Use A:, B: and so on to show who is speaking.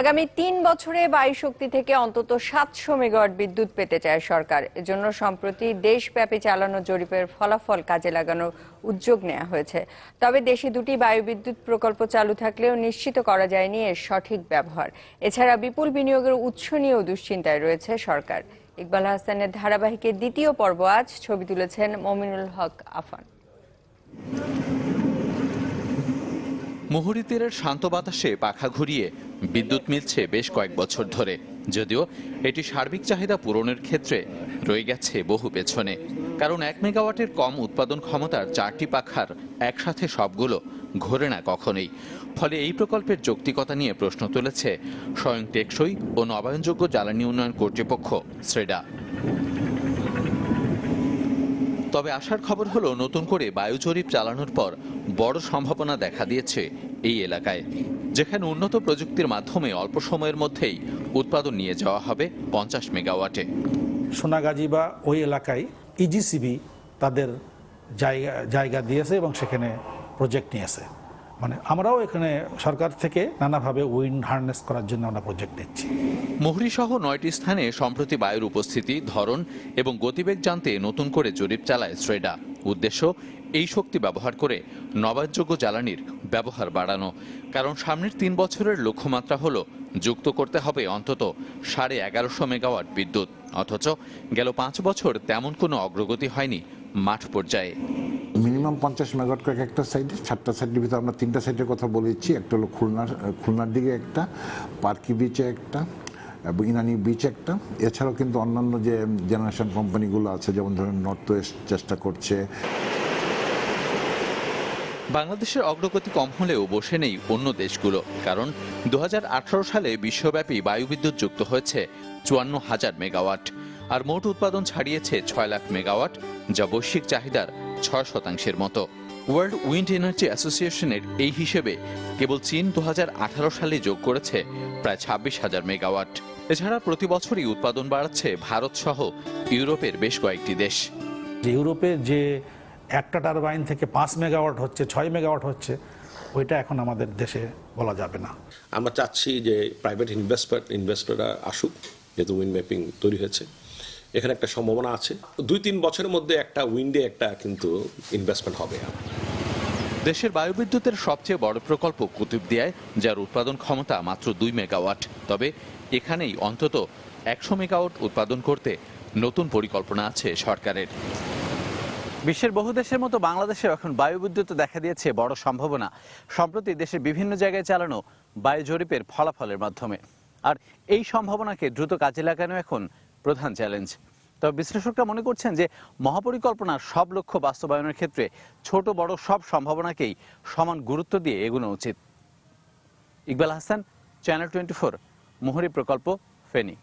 A: আগামী তিন বছরে বায়ু শক্তি থেকে অন্তত সাতশো মেগাওয়াট বিদ্যুৎ পেতে চায় সরকার। এজন্য সম্প্রতি দেশব্যাপী চালানো জরিপের ফলাফল কাজে লাগানোর উদ্যোগ নেওয়া হয়েছে। তবে দেশে দুটি বায়ু বিদ্যুৎ প্রকল্প চালু থাকলেও নিশ্চিত করা যায়নি এর সঠিক ব্যবহার। এছাড়া বিপুল বিনিয়োগের উৎস নিয়েও দুশ্চিন্তায় রয়েছে সরকার। ইকবাল হাসানের ধারাবাহিকের দ্বিতীয় পর্ব আজ। ছবি তুলেছেন মমিনুল হক আফান।
B: মুহুরী তীরের শান্ত বাতাসে পাখা ঘুরিয়ে বিদ্যুৎ মিলছে বেশ কয়েক বছর ধরে। যদিও এটি সার্বিক চাহিদা পূরণের ক্ষেত্রে রয়ে গেছে বহু পেছনে। কারণ এক মেগাওয়াটের কম উৎপাদন ক্ষমতার চারটি পাখার একসাথে সবগুলো ঘোরে না কখনোই। ফলে এই প্রকল্পের যৌক্তিকতা নিয়ে প্রশ্ন তুলেছে স্বয়ং টেকসই ও নবায়নযোগ্য জ্বালানি উন্নয়ন কর্তৃপক্ষ, শ্রেডা। তবে আসার খবর হলো, নতুন করে বায়ু জরিপ চালানোর পর বড় সম্ভাবনা দেখা দিয়েছে এই এলাকায় যেখানে উন্নত প্রযুক্তির মাধ্যমে অল্প সময়ের মধ্যেই উৎপাদন নিয়ে যাওয়া হবে পঞ্চাশ মেগাওয়াটে।
C: সোনাগাজী বা ওই এলাকায় ইজিসিবি তাদের জায়গা জায়গা দিয়েছে এবং সেখানে প্রজেক্ট নিয়েছে। মানে আমরাও এখানে সরকার থেকে নানাভাবে উইন্ড হার্নেস করার জন্য আমরা প্রজেক্ট নিচ্ছি।
B: মুহুরী সহ নয়টি স্থানে সম্প্রতি বায়ুর উপস্থিতি ধরন এবং গতিবেগ জানতে নতুন করে জরিপ চালায় শ্রেডা। উদ্দেশ্য এই শক্তি ব্যবহার করে নবায়নযোগ্য জ্বালানির ব্যবহার বাড়ানো। কারণ সামনের তিন বছরের লক্ষ্যমাত্রা হল যুক্ত করতে হবে অন্তত সাড়ে এগারোশো মেগাওয়াট বিদ্যুৎ। অথচ গেল পাঁচ বছর তেমন কোনো অগ্রগতি হয়নি মাঠ পর্যায়ে।
D: মিনিমাম পঞ্চাশ মেগাওয়াট করে একটা সাইডে সাতটা সাইডের ভিতরে আমরা তিনটা সাইডের কথা বলেছি। একটা হলো খুলনার খুলনার দিকে একটা, পার্কি বিচে একটা, এবং ইনানি বিচ একটা। এছাড়াও কিন্তু অন্যান্য যে জেনারেশন কোম্পানিগুলো আছে, যেমন ধরেন নর্থ ওয়েস্ট চেষ্টা করছে।
B: বাংলাদেশের অগ্রগতি কম হলেও বসে নেই অন্য দেশগুলো, কারণ দু হাজার আঠারো সালে বিশ্বব্যাপী বায়ুবিদ্যুৎ যুক্ত হয়েছে চুয়ান্ন হাজার মেগাওয়াট, আর মোট উৎপাদন ছাড়িয়েছে ছয় লাখ মেগাওয়াট, যা বৈশ্বিক চাহিদার ছয় শতাংশের মতো। ওয়ার্ল্ড উইন্ড এনার্জি অ্যাসোসিয়েশনের এই হিসেবে কেবল চীন দু হাজার আঠারো সালে যোগ করেছে প্রায় ছাব্বিশ হাজার মেগাওয়াট। এছাড়া প্রতি বছরই উৎপাদন বাড়াচ্ছে ভারত সহ ইউরোপের বেশ কয়েকটি দেশ।
C: যে ইউরোপে যে একটা টারবাইন থেকে পাঁচ মেগাওয়াট হচ্ছে ছয় মেগাওয়াট হচ্ছে ওইটা এখন আমাদের দেশে বলা যাবে না।
E: আমরা চাচ্ছি যে প্রাইভেট ইনভেস্টর ইনভেস্টররা আসুক যেহেতু উইন্ড ম্যাপিং তৈরি হয়েছে। এখানে একটা সম্ভাবনা আছে। দুই তিন বছরের মধ্যে একটা উইন্ডে একটা কিন্তু ইনভেস্টমেন্ট হবে।
B: দেশের বায়ুবিদ্যুতের সবচেয়ে বড় প্রকল্প কুতুবদিয়ায় যার উৎপাদন ক্ষমতা মাত্র দুই মেগাওয়াট। তবে এখানেই অন্তত একশো মেগাওয়াট উৎপাদন করতে নতুন পরিকল্পনা আছে সরকারের।
F: বিশ্বের বহু দেশের মতো বাংলাদেশে এখন বায়ু বিদ্যুৎ দেখা দিয়েছে বড় সম্ভাবনা। সম্প্রতি দেশের বিভিন্ন জায়গায় চালানো বায়ু জরিপের ফলাফলের মাধ্যমে। আর এই সম্ভাবনাকে দ্রুত কাজে লাগানো এখন প্রধান চ্যালেঞ্জ। তবে বিশ্লেষকরা মনে করছেন যে, মহাপরিকল্পনার সব লক্ষ্য বাস্তবায়নের ক্ষেত্রে ছোট, বড় সব সম্ভাবনাকেই সমান গুরুত্ব দিয়ে এগোনো উচিত। Iqbal Hasan channel twenty four Muhuri প্রকল্প, ফেনী।